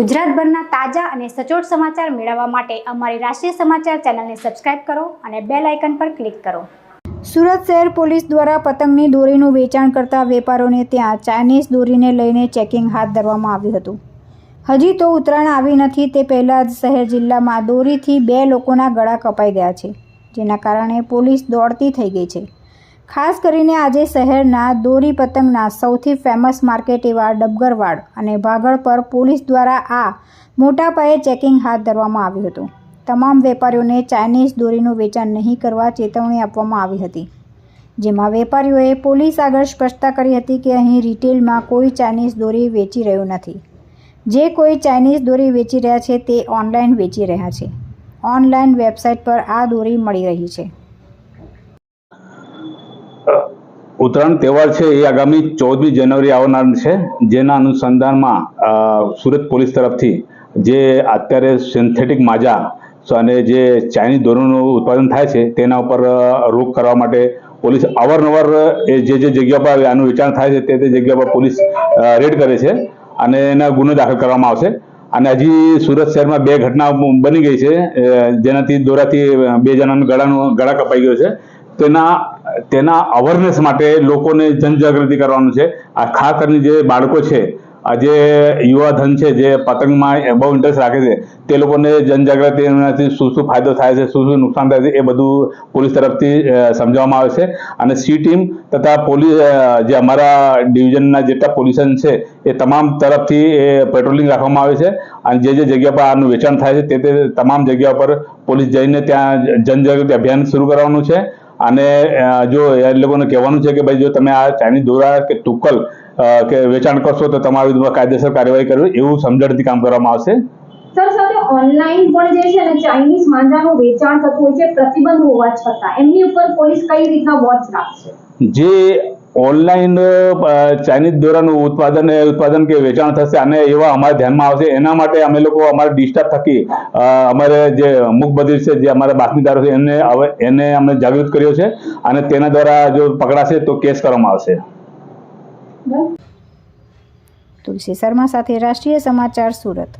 ગુજરાતભરના તાજા અને સચોટ સમાચાર મેળવવા માટે અમારી રાષ્ટ્રીય સમાચાર ચેનલને સબસ્ક્રાઇબ કરો અને બેલ આઇકન પર ક્લિક કરો. સુરત શહેર પોલીસ દ્વારા પતંગની દોરીનું વેચાણ કરતા વેપારોને ત્યાં ચાઇનીઝ દોરીને લઈને ચેકિંગ હાથ ધરવામાં આવ્યું હતું. હજી તો ઉત્તરાયણ આવી નથી, તે પહેલાં જ શહેર જિલ્લામાં દોરીથી બે લોકોના ગળા કપાઈ ગયા છે, જેના કારણે પોલીસ દોડતી થઈ ગઈ છે. ખાસ કરીને આજે શહેરના દોરી પતંગના સૌથી ફેમસ માર્કેટ એવા ડબગરવાડ અને ભાગળ પર પોલીસ દ્વારા આ મોટા પાયે ચેકિંગ હાથ ધરવામાં આવ્યું હતું. તમામ વેપારીઓને ચાઇનીઝ દોરીનું વેચાણ નહીં કરવા ચેતવણી આપવામાં આવી હતી. જેમાં વેપારીઓએ પોલીસ આગળ સ્પષ્ટતા કરી હતી કે અહીં રિટેલમાં કોઈ ચાઇનીઝ દોરી વેચી રહ્યું નથી. જે કોઈ ચાઇનીઝ દોરી વેચી રહ્યા છે તે ઓનલાઈન વેચી રહ્યા છે. ઓનલાઈન વેબસાઇટ પર આ દોરી મળી રહી છે. ઉત્તરાયણ તહેવાર છે એ આગામી ચૌદમી જાન્યુઆરી આવનાર છે. જેના અનુસંધાનમાં સુરત પોલીસ તરફથી જે અત્યારે સિન્થેટિક માજા અને જે ચાઇનીઝ દોરીનું ઉત્પાદન થાય છે, તેના ઉપર રોક કરવા માટે પોલીસ અવારનવાર, એ જે જે જગ્યા પર આનું વેચાણ થાય છે, તે તે જગ્યા પર પોલીસ રેડ કરે છે અને એના ગુનો દાખલ કરવામાં આવશે. અને હજી સુરત શહેરમાં બે ઘટના બની ગઈ છે જેનાથી દોરાથી બે જણાનું ગળાનું, ગળા કપાઈ ગયો છે. તેના તેના અવેરનેસ માટે લોકોને જનજાગૃતિ કરવાનું છે. આ ખાસ કરીને જે બાળકો છે, આ જે યુવા ધન છે, જે પતંગમાં બહુ ઇન્ટરેસ્ટ રાખે છે, તે લોકોને જનજાગૃતિ એનાથી શું શું ફાયદો થાય છે, શું શું નુકસાન થાય છે, એ બધું પોલીસ તરફથી સમજાવવામાં આવે છે. અને સી ટીમ તથા પોલીસ જે અમારા ડિવિઝનના જેટલા પોલીસન છે, એ તમામ તરફથી એ પેટ્રોલિંગ રાખવામાં આવે છે. અને જે જે જગ્યા પર આનું વેચાણ થાય છે, તે તે તમામ જગ્યા પર પોલીસ જઈને ત્યાં જનજાગૃતિ અભિયાન શરૂ કરવાનું છે. અને જો એ લોકોને કહેવાનું છે કે ભાઈ જો તમે આ ચાઇનીઝ દોરા કે ટુકલ કે વેચાણ કરશો તો તમારી વિરુદ્ધ કાયદેસર કાર્યવાહી કરવી એવું સમજણથી કામ કરવામાં આવશે? સર સાથે ઓનલાઈન પણ જે છે ને ચાઇનીઝ માંજાનું વેચાણ થતું હોય છે પ્રતિબંધ હોવા છતાં એમની ઉપર પોલીસ કઈ રીતના વોચ રાખશે? જે ઓનલાઈન ચાઇનીઝ દોરાનું ઉત્પાદન ઉત્પાદન કે વેચાણ થશે અને એવા અમારા ધ્યાનમાં આવશે. એના માટે અમે લોકો અમારા ડિસ્ટર્બ થકી અમારે જે અમુક બધી છે, જે અમારા બાતમીદારો છે, એને હવે, એને અમે જાગૃત કર્યો છે અને તેના દ્વારા જો પકડાશે તો કેસ કરવામાં આવશે. તુલસી શર્મા સાથે રાષ્ટ્રીય સમાચાર સુરત.